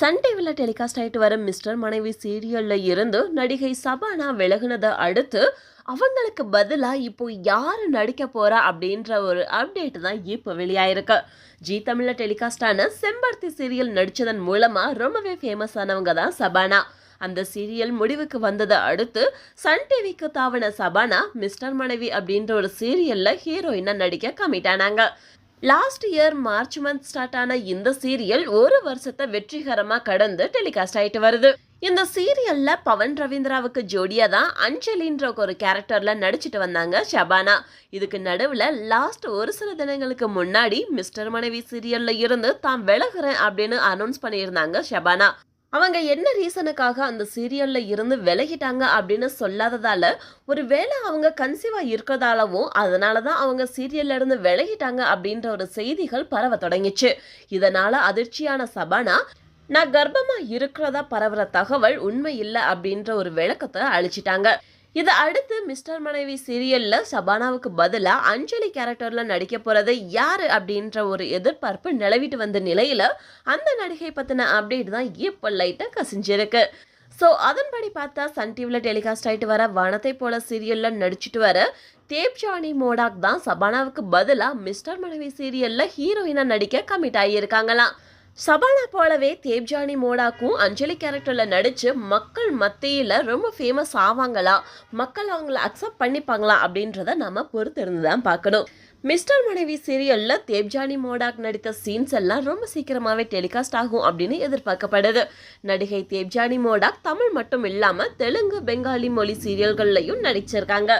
Sun டிவியில் telecast ஆகிட்டு வர மிஸ்டர் மனைவி சீரியலில் இருந்து நடிகை சபானா விலகுனதை அடுத்து அவங்களுக்கு பதிலாக இப்போ யார் நடிக்க போகிறா அப்படின்ற ஒரு அப்டேட் தான் இப்போ வெளியாயிருக்கு. ஜி தமிழில் டெலிகாஸ்டான செம்பருத்தி சீரியல் நடித்ததன் மூலமாக ரொம்பவே ஃபேமஸ் ஆனவங்க தான் சபானா. அந்த சீரியல் முடிவுக்கு வந்ததை அடுத்து சன் டிவிக்கு தாவன சபானா மிஸ்டர் மனைவி அப்படின்ற ஒரு சீரியலில் ஹீரோயினாக நடிக்க கமிட் ஆனாங்க last year March month start ஆன இந்த சீரியல் ஒரு வருஷத்தை வெற்றிகரமாக கடந்து டெலிகாஸ்ட் ஆயிட்டு வருது. இந்த சீரியல்ல பவன் ரவீந்திராவுக்கு ஜோடியா தான் அஞ்சலின்ற ஒரு கேரக்டர்ல நடிச்சிட்டு வந்தாங்க ஷபானா. இதுக்கு நடுவுல லாஸ்ட் ஒரு சில தினங்களுக்கு முன்னாடி மிஸ்டர் மனைவி சீரியல்ல இருந்து தான் விலகுறேன் அப்படின்னு அனௌன்ஸ் பண்ணியிருந்தாங்க ஷபானா. அவங்க என்ன ரீசனுக்காக அந்த சீரியலில் இருந்து விலகிட்டாங்க அப்படின்னு சொல்லாததால் ஒரு வேளை அவங்க கன்சீவாக இருக்கிறதாலவும் அதனால தான் அவங்க சீரியல்ல இருந்து விலகிட்டாங்க அப்படின்ற ஒரு செய்திகள் பரவ தொடங்கிச்சு. இதனால் அதிர்ச்சியான சபானா நான் கர்ப்பமாக இருக்கிறதா பரவுற தகவல் உண்மை இல்லை அப்படின்ற ஒரு விளக்கத்தை அழிச்சிட்டாங்க இதை அடுத்து மிஸ்டர் மனைவி சீரியல்ல சபானாவுக்கு பதிலா அஞ்சலி கேரக்டர்ல நடிக்க போறது யாரு அப்படின்ற ஒரு எதிர்பார்ப்பு நிலவிட்டு வந்த நிலையில அந்த நடிகை பத்தின அப்டேட் தான் இப்போ லைட்டா கசிஞ்சிருக்கு. ஸோ அதன்படி பார்த்தா சன் டிவியில் டெலிகாஸ்ட் ஆகிட்டு வர வனத்தை போல சீரியலில் நடிச்சிட்டு வர தேப் ஜானி மோடாக் தான் சபானாவுக்கு பதிலாக மிஸ்டர் மனைவி சீரியலில் ஹீரோயினாக நடிக்க கமிட் ஆகியிருக்காங்களாம். சபானா போலவே தேப்ஜானி மோடாக்கும் அஞ்சலி கேரக்டரில் நடித்து மக்கள் மத்தியில் ரொம்ப ஃபேமஸ் ஆவாங்களா? மக்கள் அவங்கள அக்செப்ட் பண்ணிப்பாங்களா? அப்படின்றத நம்ம பொறுத்திருந்து தான் பார்க்கணும். மிஸ்டர் மனைவி சீரியலில் தேப்ஜானி மோடாக் நடித்த சீன்ஸ் எல்லாம் ரொம்ப சீக்கிரமாகவே டெலிகாஸ்ட் ஆகும் அப்படின்னு எதிர்பார்க்கப்படுது. நடிகை தேப்ஜானி மோடாக் தமிழ் மட்டும் இல்லாமல் தெலுங்கு பெங்காலி மொழி சீரியல்கள்லையும் நடிச்சிருக்காங்க.